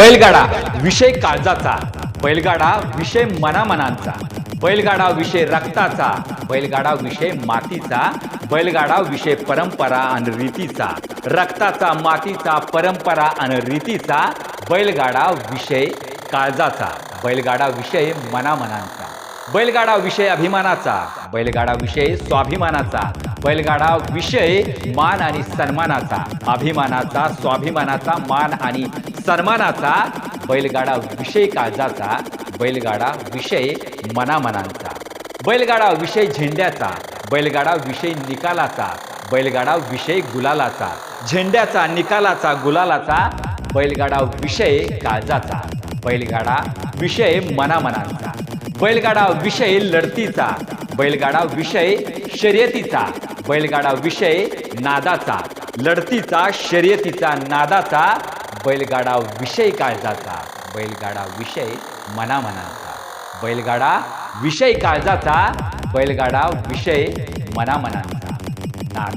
बैलगाडा विषय काळजाचा बैलगाडा विषय मनामनांचा बैलगाडा विषय रक्ताचा बैलगाडा विषय मातीचा बैलगाडा विषय परंपरा आणि रीतीचा रक्ताचा मातीचा परंपरा आणि रीतीचा बैलगाडा विषय काळजाचा बैलगाडा विषय मनामनांचा बैलगाडा विषय अभिमानाचा बैलगाडा विषय स्वाभिमानाचा बैलगाडा विषय मान आणि सन्मानाचा अभिमानाचा स्वाभिमानाचा मान आणि सन्मानाचा बैलगाडा विषय काळजाचा बैलगाडा विषय मनामनांचा बैलगाडा विषय झेंड्याचा बैलगाडा विषय निकालाचा बैलगाडा विषय गुलालाचा झेंड्याचा निकालाचा गुलालाचा बैलगाडा विषय काळजाचा बैलगाडा विषय मनामनांचा बैलगाडा विषय लढतीचा बैलगाडा विषय शर्यतीचा बैलगाडा विषय नादाचा लढतीचा शर्यतीचा नादाचा बैलगाडा विषय काळजाचा बैलगाडा विषय मनामनाचा. बैलगाडा विषय काळजाचा बैलगाडा विषय मनामनाचा. नाद.